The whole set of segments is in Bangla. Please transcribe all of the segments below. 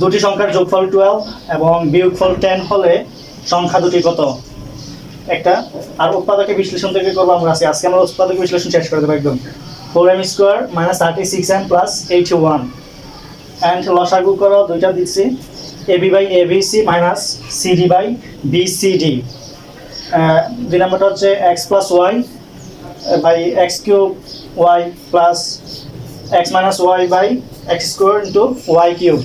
দুটি সংখ্যার যোগফল টুয়েলভ এবং বিয়োগফল টেন হলে সংখ্যা দুটি কত? একটা, আর উৎপাদকের বিশ্লেষণ থেকে করব আমরা আছি আজকে আমরা উৎপাদকের বিশ্লেষণ শেষ করে দেবো একদম। Four M square minus thirty six M plus eight one and লসাগু করো, দুইটা দিচ্ছি। A B by A B C minus C D by B C D দুই নম্বরটা হচ্ছে X plus Y by X cube Y plus X minus Y by X square into Y cube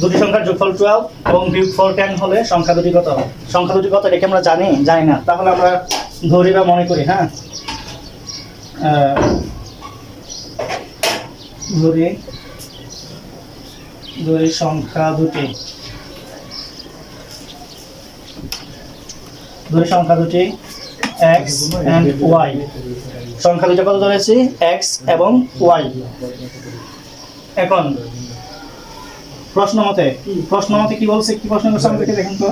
দুটি সংখ্যার যোগফল টুয়েলভ এবং বিয়োগফল টেন হলে সংখ্যা দুটি কত সংখ্যা দুটি কত? এটাকে আমরা জানি? জানি না। তাহলে আমরা ধরি বা মনে করি হ্যাঁ? ধরি ধরি সংখ্যা দুটি। ধরি সংখ্যা দুটি এক্স অ্যান্ড ওয়াই সংখ্যা দুটো কত ধরেছি? এক্স এবং ওয়াই এখন প্রশ্ন মতে প্রশ্ন মতে কি বলছে, কি প্রশ্ন করছে আমাদেরকে দেখুন তো।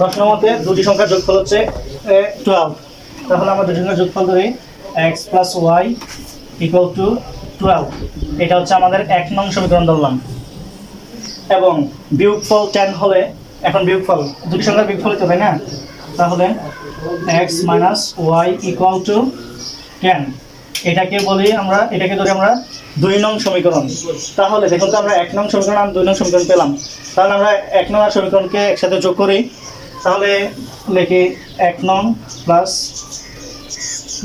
প্রশ্ন মতে দুটি সংখ্যার যোগফল হচ্ছে টুয়েলভ তাহলে আমরা দুটি সংখ্যার যোগফল ধরি X plus Y equal to twelve এটা হচ্ছে আমাদের এক নং সমীকরণ ধরলাম। এবং বিয়োগফল টেন হলে, এখন বিয়োগফল, দুটি সংখ্যার বিয়োগফল তো, তাই না? তাহলে X minus Y equal to ten এটাকে বলি আমরা, এটাকে ধরে আমরা দুই নং সমীকরণ। তাহলে দেখুন তো আমরা এক নং সমীকরণ আর দুই নং সমীকরণ পেলাম। তাহলে আমরা এক নং আর সমীকরণকে একসাথে যোগ করি। তাহলে লিখি এক নং প্লাস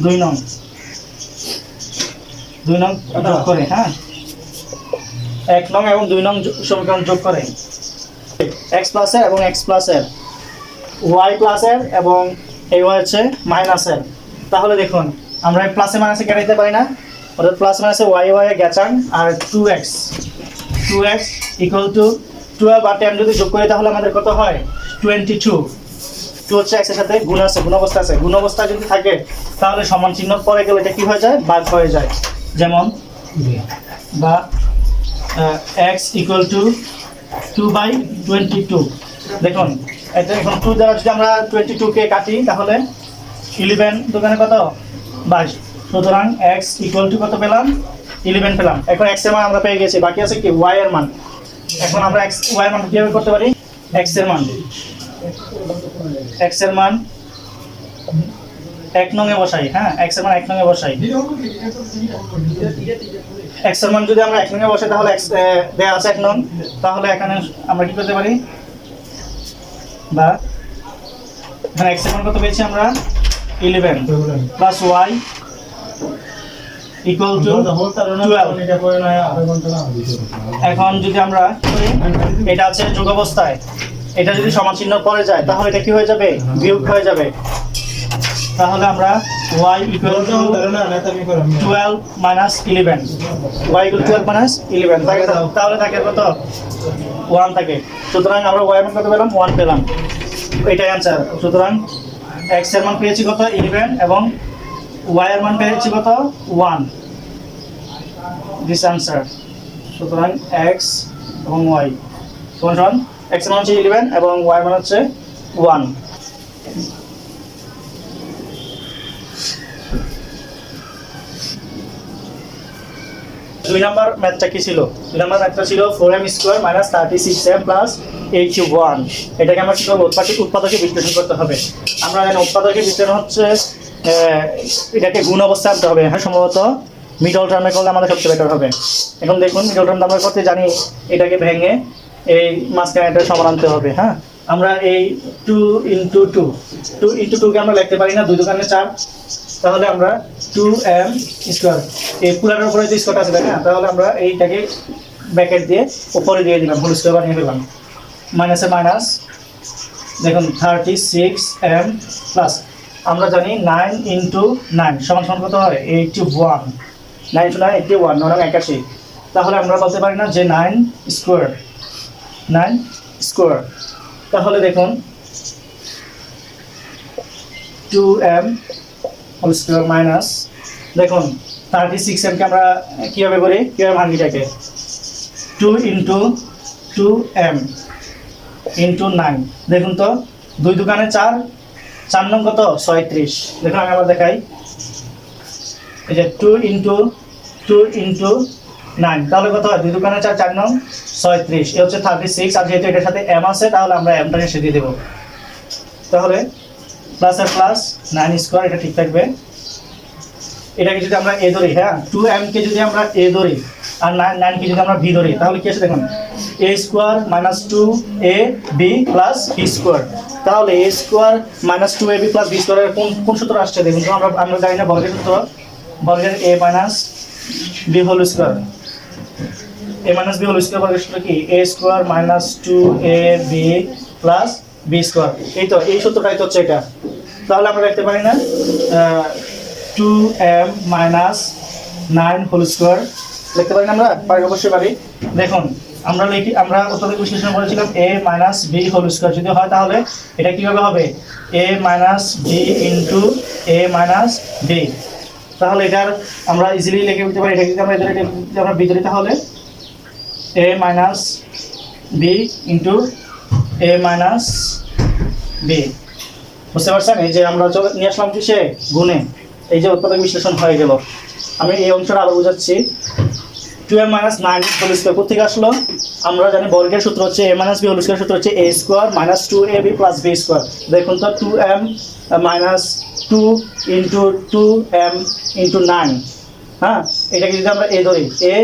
দুই নং। দুই নং যোগ করে হ্যাঁ? এক নং এবং দুই নং সমীকরণ যোগ করে। এক্স প্লাসের এবং এক্স প্লাসের ওয়াই প্লাসের এবং এই হচ্ছে মাইনাসের তাহলে দেখুন, আমরা প্লাসে মাইনাসে কেটে দিতে পারি না। অর্থাৎ প্লাস মাইনাসে ওয়াই ওয়াই গেছান আর two X two X equal to twelve R ten যদি যোগ করি তাহলে আমাদের কত হয়? টোয়েন্টি টু টু হচ্ছে এক্সের সাথে গুণ আছে, গুণ অবস্থা আছে। গুণ অবস্থা যদি থাকে, তাহলে সমান চিহ্ন পরে গেলে এটা কি হয়ে যায়? বাদ হয়ে যায়। যেমন বা X equal to two by twenty two দেখুন, এটা এখন টু দ্বারা যদি আমরা টোয়েন্টি টুকে কাটি, তাহলে ইলেভেন দোকানে কত? বাইশ। সুতরাং এক্স ইকুয়াল টু কত পেলাম? ইলেভেন পেলাম। এখন এক্সের মান আমরা পেয়ে গেছি। বাকি আছে কি? ওয়াই এর মান। এখন আমরা এক্স ওয়াই এর মান কীভাবে করতে পারি? এক্সের মান। এক্সের মান এক নঙে বসাই হ্যাঁ? এক্সের মান এক নঙে বসাই। এক্সের মান যদি আমরা এক নঙে বসাই, তাহলে এক্স দেয়া আছে এক নং। তাহলে এখানে আমরা কি করতে পারি? বা এখানে এক্সের মান কত পেয়েছি আমরা? Eleven plus Y equal to এখন যদি আমরা এটা আছে যোগ অবস্থায় এটা যদি সমান চিহ্ন পরে যায় তাহলে এটা কি হয়ে যাবে? বিয়োগ হয়ে যাবে। তাহলে আমরা y equal to twelve minus eleven Y equal twelve minus eleven তাহলে থাকে কত? ওয়ান থাকে। সুতরাং আমরা ওয়াই মান কত পেলাম? ওয়ান পেলাম। এটাই অ্যান্সার সুতরাং এক্সের মান পেয়েছি কত? ইলেভেন এবং ওয়াই এর মান পেয়েছি কত? ওয়ান দিস অ্যান্সার সুতরাং এক্স এবং ওয়াই সমান? এক্সের মান হচ্ছে ইলেভেন এবং ওয়াই মান হচ্ছে ওয়ান দুই নাম্বার ম্যাথটা কি ছিল? দুই নাম্বার ম্যাথটা ছিল four M square minus thirty six M plus cube one এটাকে আমরা কি করব? উৎপাদক উৎপাদকে বিশ্লেষণ করতে হবে। আমরা জানি উৎপাদকে বিশ্লেষণ হচ্ছে এটাকে গুণ অবস্থায় আনতে হবে। হ্যাঁ সম্ভবত মিডল টার্মে করলে আমাদের সবচেয়ে বেটার হবে। এখন দেখুন মিডল টার্ম আমরা করতে জানি এটাকে ভেঙে এই মাঝখানে এটা সমান আনতে হবে হ্যাঁ? আমরা এই two into two two into টুকে আমরা লিখতে পারি না, দুই দোকানে চার। তাহলে আমরা টু এম স্কোয়ার এই পুরানোর উপরে যে স্কোয়ারটা আছে না তাহলে আমরা এইটাকে ব্যাকেট দিয়ে উপরে দিয়ে দিলাম হোল স্কোয়ার বানিয়ে ফেললাম। মাইনাসে মাইনাস দেখুন থার্টি সিক্স এম প্লাস আমরা জানি নাইন ইন্টু নাইন সমান সমান কত হয়? Eighty one nine two nine eighty one নয় একাশি। তাহলে আমরা বলতে পারি না যে নাইন স্কোয়ার নাইন স্কোয়ার তাহলে দেখুন two M whole square minus দেখুন থার্টি সিক্স এমকে আমরা কীভাবে করি? কীভাবে ভাঙিটাকে two into two M into nine দেখুন তো, দুই দোকানে চার চার নং কত? ছয়ত্রিশ। দেখুন, আমি আবার দেখাই। এই যে two into two into nine তাহলে কত হয়? দুই দোকানে চার চার নং, ছয়ত্রিশ। এ হচ্ছে থার্টি সিক্স আর যেহেতু এটার সাথে এম আছে, তাহলে আমরা এমটা এসে দিয়ে দেবো। তাহলে প্লাস আর প্লাস নাইন স্কোয়ার এটা ঠিক থাকবে। এটাকে যদি আমরা এ ধরি হ্যাঁ? টু এম কে যদি আমরা এ ধরি আর নাইন নাইন কে যদি আমরা ভি ধরি, তাহলে কি আছে দেখুন? A square minus two A B plus B square তাহলে A square minus two A B plus B স্কোয়ারের কোন কোন সূত্র আসছে? দেখুন তো আমরা আমরা জানি না, বর্গের সূত্র। বর্গের A minus B whole square A minus B whole square বর্গের সূত্র কি? A square minus two A B plus B square এই তো, এই সূত্রটাই তো হচ্ছে এটা। তাহলে আমরা দেখতে পারি না two M minus nine whole square লিখতে পারি আমরা পারি অবশ্যই পারি দেখুন, আমরা লিখি, আমরা অত্যধিক বিশ্লেষণ করেছিলাম A minus B whole square যদি হয় তাহলে এটা কীভাবে হবে? A minus B into A minus B তাহলে এটার আমরা ইজিলি লিখে দিতে পারি। এটা যদি আমরা এদের আমরা বি তাহলে? A minus B into A minus B বুঝতে পারছেন? এই যে আমরা নিয়ে আসলাম কিসে? গুণে। এই যে উৎপাদক বিশ্লেষণ হয়ে গেল। আমি এই অংশটা আরও বোঝাচ্ছি। Two M minus nine whole square কোথেকে আসলো? আমরা জানি বর্গের সূত্র হচ্ছে A minus B whole square সূত্র হচ্ছে A square minus two A B plus B square. দেখুন তো, two M minus two into two M into nine. হ্যাঁ? এটাকে যদি আমরা এ ধরি A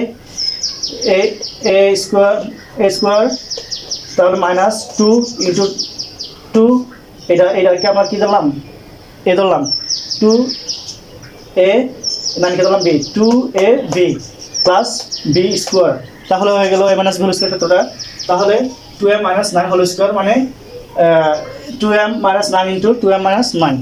A square A square, তাহলে মাইনাস টু ইন্টু টু, এটা, এটাকে আমরা কি ধরলাম? এ ধরলাম। টু এ নাইনকে ধরলাম B, two A B plus B square তাহলে হয়ে গেল A minus B whole square ক্ষেত্রটা তাহলে two M minus nine whole square মানে two M minus nine into two M minus nine